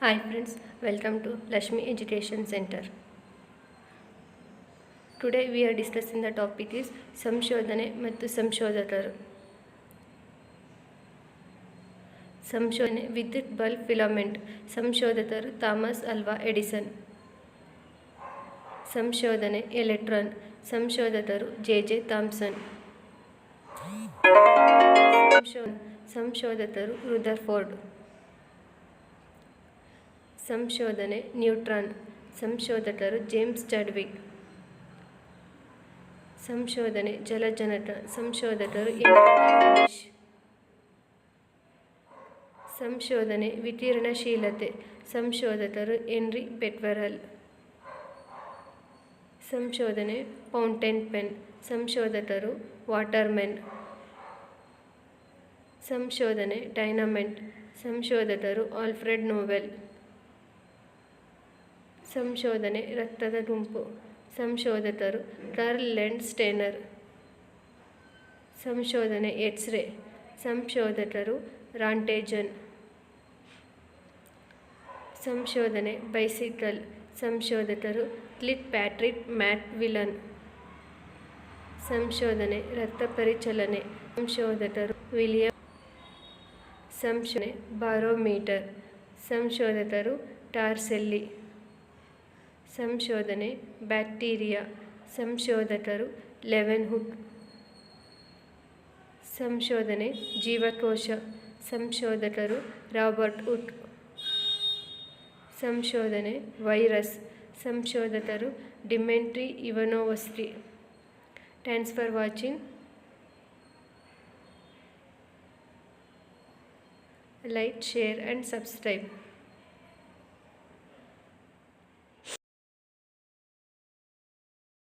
Hi friends welcome to Lakshmi education centre today we are discussing the topic is ಸಂಶೋಧನೆ ಮತ್ತು ಸಂಶೋಧಕರು ಸಂಶೋಧನೆ ವಿದ್ಯುತ್ ಬಲ್ಬ್ ಫಿಲಮೆಂಟ್ ಸಂಶೋಧಕರು ಥಾಮಸ್ ಅಲ್ವಾ ಎಡಿಸನ್ ಸಂಶೋಧನೆ ಎಲೆಕ್ಟ್ರಾನ್ ಸಂಶೋಧಕರು ಜೆ ಜೆ ಥಾಮ್ಸನ್ ಸಂಶೋಧಕರು ರುದರ್ಫೋರ್ಡ್ ಸಂಶೋಧನೆ ನ್ಯೂಟ್ರಾನ್ ಸಂಶೋಧಕರು ಜೇಮ್ಸ್ ಚಡ್ವಿಕ್ ಸಂಶೋಧನೆ ಜಲಜನಕ ಸಂಶೋಧಕರು ಸಂಶೋಧನೆ ವಿಕಿರಣಶೀಲತೆ ಸಂಶೋಧಕರು ಎನ್ರಿ ಬೆಟ್ವರಲ್ ಸಂಶೋಧನೆ ಫೌಂಟೇನ್ ಪೆನ್ ಸಂಶೋಧಕರು ವಾಟರ್ಮೆನ್. ಸಂಶೋಧನೆ ಡೈನಮೆಂಟ್ ಸಂಶೋಧಕರು ಆಲ್ಫ್ರೆಡ್ ನೋವೆಲ್ ಸಂಶೋಧನೆ ರಕ್ತದ ಗುಂಪು, ಸಂಶೋಧಕರು ಕರ್ಲೆಂಡ್ ಸ್ಟೇನರ್. ಸಂಶೋಧನೆ ಎಕ್ಸ್ರೇ, ಸಂಶೋಧಕರು ರಾಂಟೇಜನ್. ಸಂಶೋಧನೆ ಬೈಸಿಕಲ್, ಸಂಶೋಧಕರು ಕ್ಲಿಟ್ ಪ್ಯಾಟ್ರಿಕ್ ಮ್ಯಾಟ್ ವಿಲನ್ ಸಂಶೋಧನೆ ರಕ್ತ ಪರಿಚಲನೆ, ಸಂಶೋಧಕರು ವಿಲಿಯಂ. ಸಂಶೋಧನೆ ಬಾರೋಮೀಟರ್, ಸಂಶೋಧಕರು ಟಾರ್ಸೆಲ್ಲಿ. ಸಂಶೋಧನೆ, ಬ್ಯಾಕ್ಟೀರಿಯಾ ಸಂಶೋಧಕರು ಲೆವೆನ್ ಹುಕ್ ಸಂಶೋಧನೆ, ಜೀವಕೋಶ ಸಂಶೋಧಕರು ರಾಬರ್ಟ್ ಉಟ್ ಸಂಶೋಧನೆ, ವೈರಸ್ ಸಂಶೋಧಕರು Dmitri Ivanovsky thanks for watching. Like, share and subscribe.